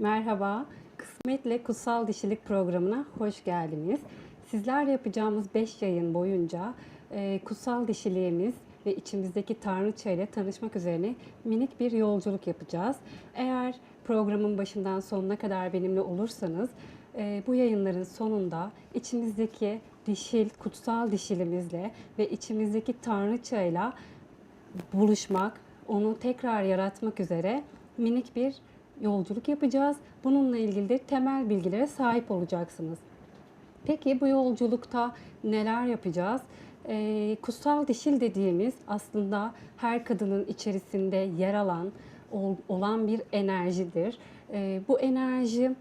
Merhaba, Kısmetle Kutsal Dişilik programına hoş geldiniz. Sizlerle yapacağımız 5 yayın boyunca e, kutsal dişiliğimiz ve içimizdeki tanrıça ile tanışmak üzerine minik bir yolculuk yapacağız. Eğer programın başından sonuna kadar benimle olursanız e, bu yayınların sonunda içimizdeki dişil, kutsal dişilimizle ve içimizdeki tanrıçayla buluşmak, onu tekrar yaratmak üzere minik bir yolculuk yapacağız. Bununla ilgili de temel bilgilere sahip olacaksınız. Peki bu yolculukta neler yapacağız? Ee, kutsal dişil dediğimiz aslında her kadının içerisinde yer alan ol- olan bir enerjidir. Ee, bu enerji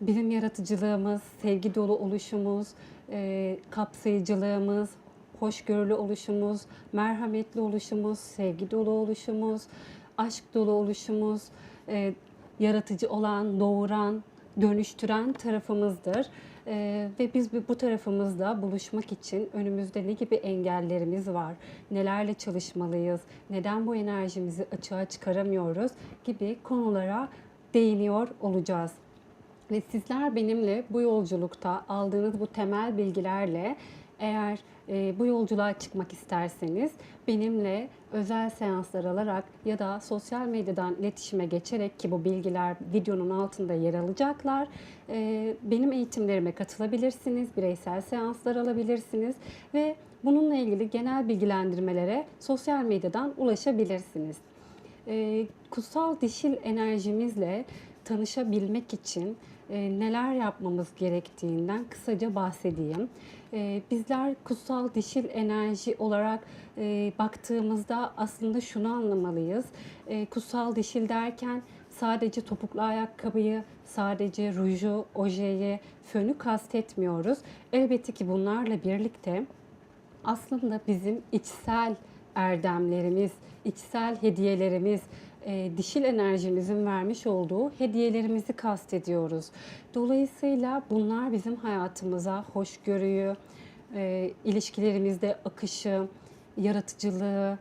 bizim yaratıcılığımız, sevgi dolu oluşumuz, e, kapsayıcılığımız, hoşgörülü oluşumuz, merhametli oluşumuz, sevgi dolu oluşumuz, aşk dolu oluşumuz, e, yaratıcı olan, doğuran, dönüştüren tarafımızdır. E, ve biz bu tarafımızla buluşmak için önümüzde ne gibi engellerimiz var, nelerle çalışmalıyız, neden bu enerjimizi açığa çıkaramıyoruz gibi konulara değiniyor olacağız. Ve sizler benimle bu yolculukta aldığınız bu temel bilgilerle eğer e, bu yolculuğa çıkmak isterseniz benimle özel seanslar alarak ya da sosyal medyadan iletişime geçerek ki bu bilgiler videonun altında yer alacaklar. e, benim eğitimlerime katılabilirsiniz, bireysel seanslar alabilirsiniz ve bununla ilgili genel bilgilendirmelere sosyal medyadan ulaşabilirsiniz. E, kutsal dişil enerjimizle tanışabilmek için e, neler yapmamız gerektiğinden kısaca bahsedeyim. E, bizler kutsal dişil enerji olarak e, baktığımızda aslında şunu anlamalıyız. E, kutsal dişil derken sadece topuklu ayakkabıyı, sadece ruju, ojeyi, fönü kastetmiyoruz. Elbette ki bunlarla birlikte aslında bizim içsel erdemlerimiz, içsel hediyelerimiz, e, dişil enerjimizin vermiş olduğu hediyelerimizi kastediyoruz. Dolayısıyla bunlar bizim hayatımıza hoşgörüyü, e, ilişkilerimizde akışı, yaratıcılığı,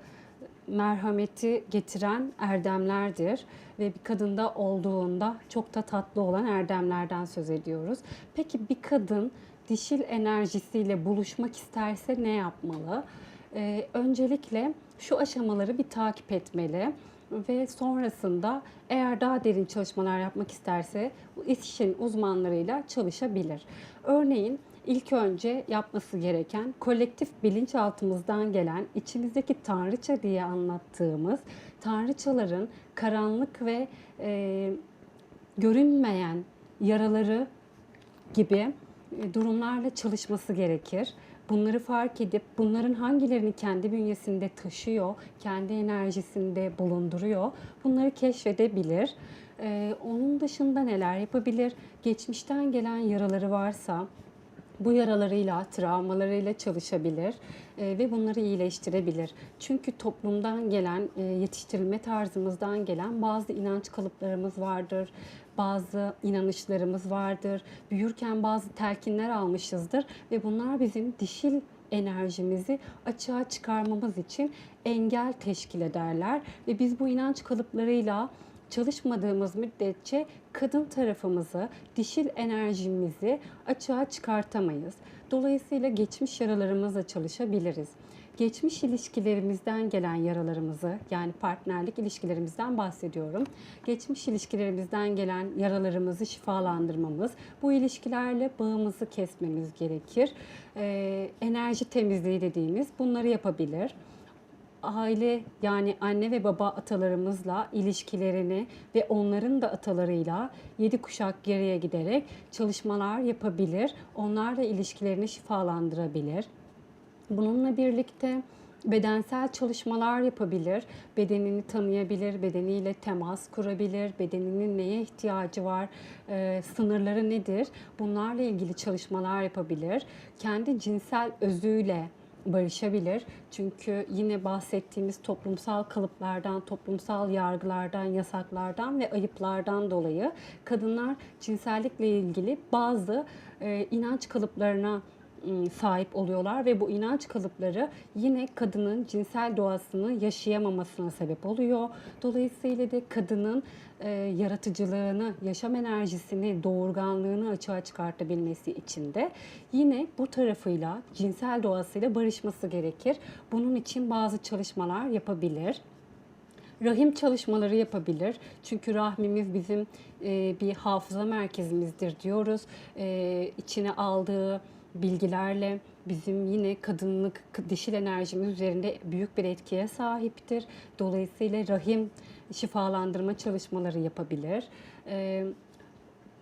merhameti getiren erdemlerdir ve bir kadında olduğunda çok da tatlı olan erdemlerden söz ediyoruz. Peki bir kadın dişil enerjisiyle buluşmak isterse ne yapmalı? Ee, öncelikle şu aşamaları bir takip etmeli ve sonrasında eğer daha derin çalışmalar yapmak isterse işin uzmanlarıyla çalışabilir. Örneğin ilk önce yapması gereken kolektif bilinçaltımızdan gelen içimizdeki tanrıça diye anlattığımız tanrıçaların karanlık ve e, görünmeyen yaraları gibi e, durumlarla çalışması gerekir. Bunları fark edip bunların hangilerini kendi bünyesinde taşıyor, kendi enerjisinde bulunduruyor bunları keşfedebilir. Ee, onun dışında neler yapabilir? Geçmişten gelen yaraları varsa bu yaralarıyla, travmalarıyla çalışabilir e, ve bunları iyileştirebilir. Çünkü toplumdan gelen, e, yetiştirilme tarzımızdan gelen bazı inanç kalıplarımız vardır, bazı inanışlarımız vardır. Büyürken bazı telkinler almışızdır ve bunlar bizim dişil enerjimizi açığa çıkarmamız için engel teşkil ederler ve biz bu inanç kalıplarıyla çalışmadığımız müddetçe kadın tarafımızı, dişil enerjimizi açığa çıkartamayız. Dolayısıyla geçmiş yaralarımızla çalışabiliriz. Geçmiş ilişkilerimizden gelen yaralarımızı yani partnerlik ilişkilerimizden bahsediyorum. Geçmiş ilişkilerimizden gelen yaralarımızı şifalandırmamız, bu ilişkilerle bağımızı kesmemiz gerekir. Ee, enerji temizliği dediğimiz bunları yapabilir aile yani anne ve baba atalarımızla ilişkilerini ve onların da atalarıyla yedi kuşak geriye giderek çalışmalar yapabilir. Onlarla ilişkilerini şifalandırabilir. Bununla birlikte bedensel çalışmalar yapabilir, bedenini tanıyabilir, bedeniyle temas kurabilir, bedeninin neye ihtiyacı var, e, sınırları nedir bunlarla ilgili çalışmalar yapabilir. Kendi cinsel özüyle barışabilir. Çünkü yine bahsettiğimiz toplumsal kalıplardan, toplumsal yargılardan, yasaklardan ve ayıplardan dolayı kadınlar cinsellikle ilgili bazı e, inanç kalıplarına sahip oluyorlar ve bu inanç kalıpları yine kadının cinsel doğasını yaşayamamasına sebep oluyor. Dolayısıyla da kadının e, yaratıcılığını, yaşam enerjisini, doğurganlığını açığa çıkartabilmesi için de yine bu tarafıyla, cinsel doğasıyla barışması gerekir. Bunun için bazı çalışmalar yapabilir. Rahim çalışmaları yapabilir. Çünkü rahmimiz bizim e, bir hafıza merkezimizdir diyoruz. E, içine aldığı bilgilerle bizim yine kadınlık, dişil enerjimiz üzerinde büyük bir etkiye sahiptir. Dolayısıyla rahim şifalandırma çalışmaları yapabilir. E,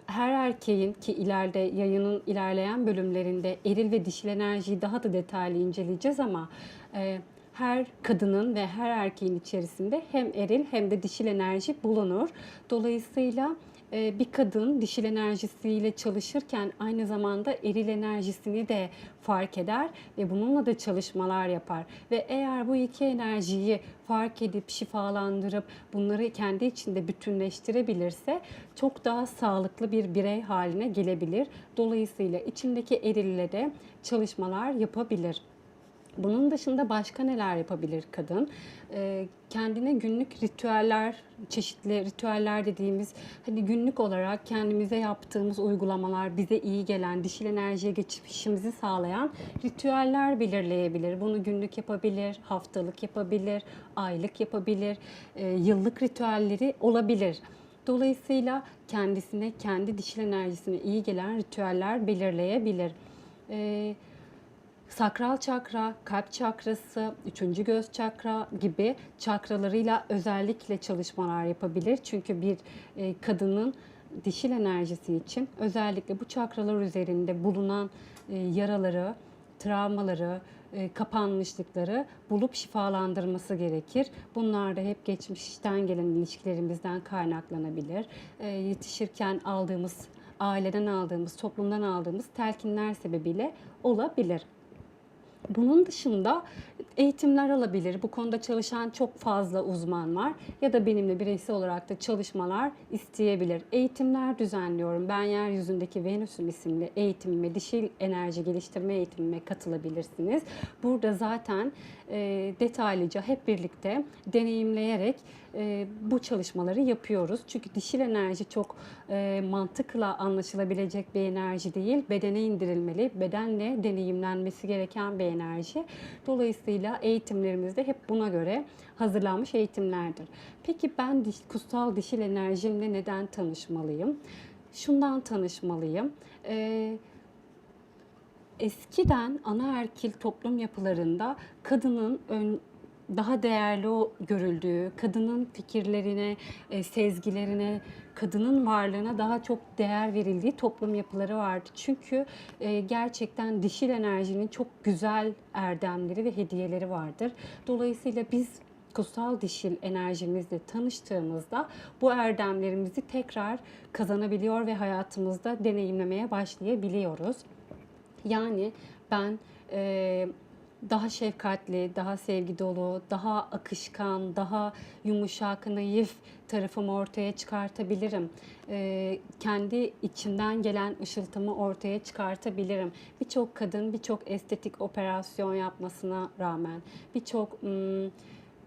her erkeğin ki ileride yayının ilerleyen bölümlerinde eril ve dişil enerjiyi daha da detaylı inceleyeceğiz ama e, her kadının ve her erkeğin içerisinde hem eril hem de dişil enerji bulunur. Dolayısıyla e, bir kadın dişil enerjisiyle çalışırken aynı zamanda eril enerjisini de fark eder ve bununla da çalışmalar yapar. Ve eğer bu iki enerjiyi fark edip şifalandırıp bunları kendi içinde bütünleştirebilirse çok daha sağlıklı bir birey haline gelebilir. Dolayısıyla içindeki erille de çalışmalar yapabilir. Bunun dışında başka neler yapabilir kadın? Ee, kendine günlük ritüeller, çeşitli ritüeller dediğimiz hani günlük olarak kendimize yaptığımız uygulamalar, bize iyi gelen, dişil enerjiye geçişimizi sağlayan ritüeller belirleyebilir. Bunu günlük yapabilir, haftalık yapabilir, aylık yapabilir, e, yıllık ritüelleri olabilir. Dolayısıyla kendisine, kendi dişil enerjisine iyi gelen ritüeller belirleyebilir. Ee, sakral çakra, kalp çakrası, üçüncü göz çakra gibi çakralarıyla özellikle çalışmalar yapabilir. Çünkü bir e, kadının dişil enerjisi için özellikle bu çakralar üzerinde bulunan e, yaraları, travmaları, e, kapanmışlıkları bulup şifalandırması gerekir. Bunlar da hep geçmişten gelen ilişkilerimizden kaynaklanabilir. Yetişirken aldığımız, aileden aldığımız, toplumdan aldığımız telkinler sebebiyle olabilir. Bunun dışında eğitimler alabilir. Bu konuda çalışan çok fazla uzman var ya da benimle bireysel olarak da çalışmalar isteyebilir. Eğitimler düzenliyorum. Ben Yeryüzündeki Venüs'ün isimli eğitimime, dişil enerji geliştirme eğitimime katılabilirsiniz. Burada zaten e, detaylıca hep birlikte deneyimleyerek e, bu çalışmaları yapıyoruz. Çünkü dişil enerji çok e, mantıkla anlaşılabilecek bir enerji değil. Bedene indirilmeli, bedenle deneyimlenmesi gereken bir enerji. Dolayısıyla eğitimlerimizde hep buna göre hazırlanmış eğitimlerdir. Peki ben diş, kutsal dişil enerjimle neden tanışmalıyım? Şundan tanışmalıyım. Ee, eskiden anaerkil toplum yapılarında kadının ön, daha değerli görüldüğü, kadının fikirlerine, e, sezgilerine, kadının varlığına daha çok değer verildiği toplum yapıları vardı. Çünkü e, gerçekten dişil enerjinin çok güzel erdemleri ve hediyeleri vardır. Dolayısıyla biz kutsal dişil enerjimizle tanıştığımızda bu erdemlerimizi tekrar kazanabiliyor ve hayatımızda deneyimlemeye başlayabiliyoruz. Yani ben e, daha şefkatli, daha sevgi dolu, daha akışkan, daha yumuşak, naif tarafımı ortaya çıkartabilirim. Ee, kendi içimden gelen ışıltımı ortaya çıkartabilirim. Birçok kadın birçok estetik operasyon yapmasına rağmen, birçok ım,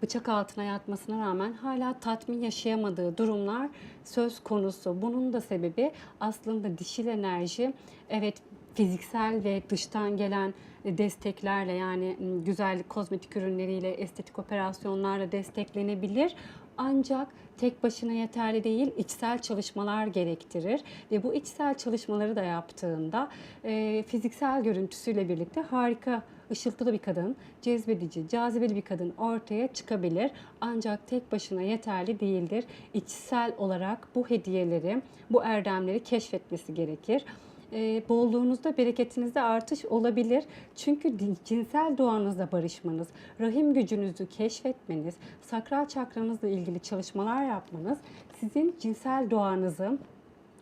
bıçak altına yatmasına rağmen hala tatmin yaşayamadığı durumlar söz konusu. Bunun da sebebi aslında dişil enerji evet fiziksel ve dıştan gelen desteklerle yani güzellik kozmetik ürünleriyle, estetik operasyonlarla desteklenebilir. Ancak tek başına yeterli değil, içsel çalışmalar gerektirir ve bu içsel çalışmaları da yaptığında e, fiziksel görüntüsüyle birlikte harika ışıltılı bir kadın, cezbedici, cazibeli bir kadın ortaya çıkabilir. Ancak tek başına yeterli değildir. İçsel olarak bu hediyeleri, bu erdemleri keşfetmesi gerekir e, bolluğunuzda, bereketinizde artış olabilir. Çünkü cinsel doğanızla barışmanız, rahim gücünüzü keşfetmeniz, sakral çakranızla ilgili çalışmalar yapmanız sizin cinsel doğanızı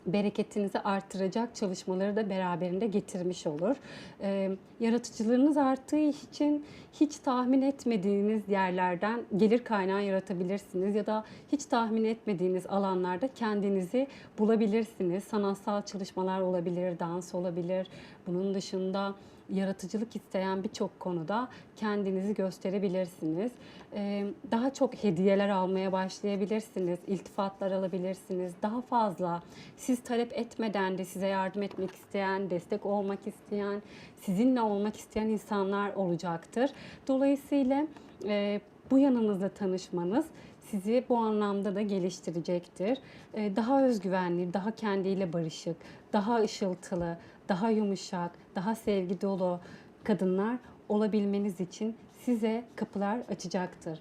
bereketinizi artıracak çalışmaları da beraberinde getirmiş olur. Ee, yaratıcılığınız arttığı için hiç tahmin etmediğiniz yerlerden gelir kaynağı yaratabilirsiniz ya da hiç tahmin etmediğiniz alanlarda kendinizi bulabilirsiniz. Sanatsal çalışmalar olabilir, dans olabilir, Bunun dışında yaratıcılık isteyen birçok konuda kendinizi gösterebilirsiniz. Ee, Daha çok hediyeler almaya başlayabilirsiniz, iltifatlar alabilirsiniz. Daha fazla siz talep etmeden de size yardım etmek isteyen, destek olmak isteyen, sizinle olmak isteyen insanlar olacaktır. Dolayısıyla e, bu yanınızla tanışmanız sizi bu anlamda da geliştirecektir. Ee, Daha özgüvenli, daha kendiyle barışık, daha ışıltılı, daha yumuşak, daha sevgi dolu kadınlar olabilmeniz için size kapılar açacaktır.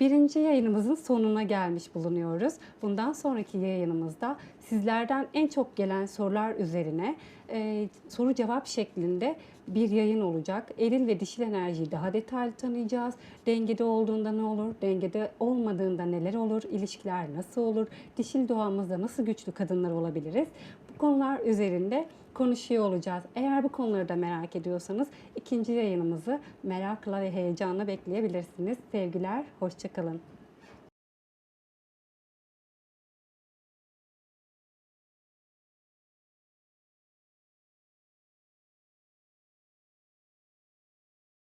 Birinci yayınımızın sonuna gelmiş bulunuyoruz. Bundan sonraki yayınımızda sizlerden en çok gelen sorular üzerine e, soru cevap şeklinde bir yayın olacak. Eril ve dişil enerjiyi daha detaylı tanıyacağız. Dengede olduğunda ne olur, dengede olmadığında neler olur, ilişkiler nasıl olur, dişil doğamızda nasıl güçlü kadınlar olabiliriz? Konular üzerinde konuşuyor olacağız. Eğer bu konuları da merak ediyorsanız ikinci yayınımızı merakla ve heyecanla bekleyebilirsiniz. Sevgiler, hoşçakalın.